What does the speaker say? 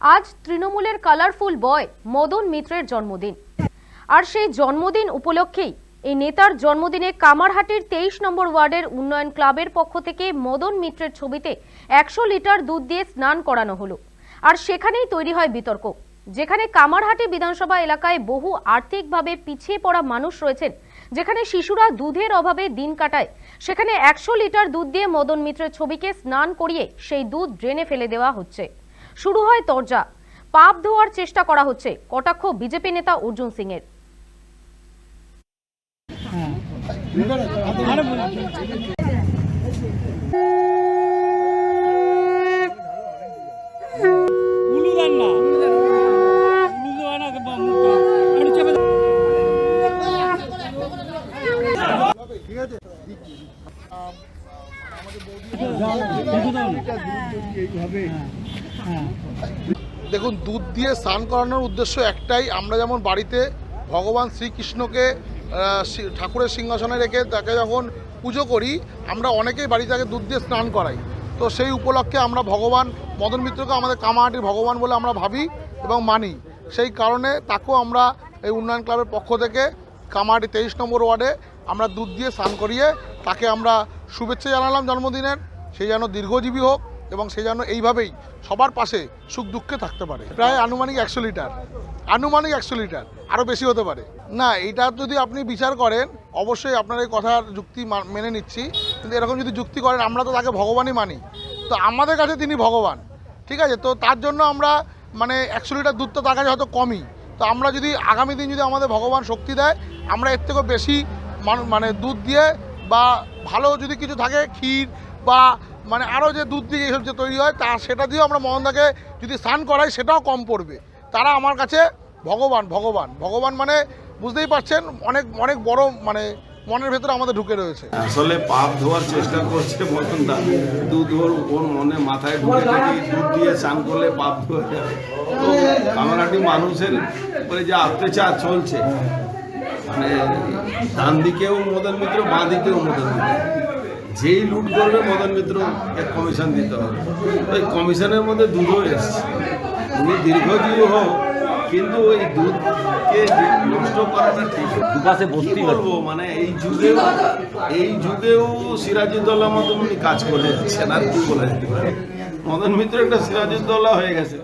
আজ তৃণমূলের কালারফুল বয় মদন মিত্রের জন্মদিন। আর সেই জন্মদিন উপলক্ষেই এই নেতার জন্মদিনে কামারহাটির তেইশ নম্বর ওয়ার্ডের উন্নয়ন ক্লাবের পক্ষ থেকে মদন মিত্রের ছবিতে একশো লিটার দুধ দিয়ে স্নান করানো হলো। আর সেখানেই তৈরি হয় বিতর্ক, যেখানে কামারহাটি বিধানসভা এলাকায় বহু আর্থিকভাবে পিছিয়ে পড়া মানুষ রয়েছেন, যেখানে শিশুরা দুধের অভাবে দিন কাটায়। সেখানে একশো লিটার দুধ দিয়ে মদন মিত্রের ছবিকে স্নান করিয়ে সেই দুধ ড্রেনে ফেলে দেওয়া হচ্ছে। শুরু হয় তরজা। পাপ ধোয়ার চেষ্টা করা হচ্ছে। কটাক্ষ বিজেপি নেতা অর্জুন সিং এর উলু দেন না দেখুন, দুধ দিয়ে স্নান করানোর উদ্দেশ্য একটাই। আমরা যেমন বাড়িতে ভগবান শ্রীকৃষ্ণকে ঠাকুরের সিংহাসনে রেখে তাকে যখন পুজো করি, আমরা অনেকেই বাড়িতে আগে দুধ দিয়ে স্নান করাই। তো সেই উপলক্ষে আমরা ভগবান, মদন মিত্রকে আমাদের কামাহাটির ভগবান বলে আমরা ভাবি এবং মানি। সেই কারণে তাকেও আমরা এই উন্নয়ন ক্লাবের পক্ষ থেকে কামাহাটি তেইশ নম্বর ওয়ার্ডে আমরা দুধ দিয়ে স্নান করিয়ে তাকে আমরা শুভেচ্ছা জানালাম জন্মদিনের। সেই যেন দীর্ঘজীবী হোক। এবং সে যেন এইভাবেই সবার পাশে সুখ দুঃখে থাকতে পারে। প্রায় আনুমানিক একশো লিটার। আনুমানিক একশো লিটার। আরও বেশি হতে পারে। না, এটা যদি আপনি বিচার করেন, অবশ্যই আপনার এই কথার যুক্তি মেনে নিচ্ছি। কিন্তু এরকম যদি যুক্তি করেন, আমরা তো তাকে ভগবানই মানি। তো আমাদের কাছে তিনি ভগবান। ঠিক আছে? তো তার জন্য আমরা মানে একশো লিটার দুধ তো তার কাছে হয়তো কমই। তো আমরা যদি আগামী দিন যদি আমাদের ভগবান শক্তি দেয়, আমরা এর থেকেও বেশি মানে দুধ দিয়ে বা ভালো যদি কিছু থাকে, ক্ষীর বা মানে আরও যে দুধ দিয়ে এইসব যে তৈরি হয়, তা সেটা দিয়েও আমরা মোহনদাকে যদি স্নান করাই, সেটাও কম পড়বে। তারা আমার কাছে ভগবান ভগবান। ভগবান মানে বুঝতেই পারছেন, অনেক অনেক বড় মানে মনের ভেতরে আমাদের ঢুকে রয়েছে। আসলে পাপ ধোয়ার চেষ্টা করছে মতন দা দুধ ওর ওর মনে মাথায় ঢুকে থাকে দুধ দিয়ে স্নান করলে পাপ ধোয়া যাবে তো কামারাটি মানুষের উপরে যে অত্যাচার চলছে মানে ডান দিকেও মদন মিত্র বাঁ দিকেও মদন মিত্র। যেই লুট করবে মদন মিত্র এক কমিশন দিতে হবে। ওই কমিশনের মধ্যে দুধও এসছে। উনি দীর্ঘজীবী হোক কিন্তু ওই দুধকে নষ্ট করাটা ঠিক। দুপাশে বস্তি বলব? মানে এই যুগেও এই যুগেও সিরাজউদ্দৌলা মতন উনি কাজ করে যাচ্ছেন আর কি বলা যেতে পারে? মদন মিত্র একটা সিরাজউদ্দৌলা হয়ে গেছে।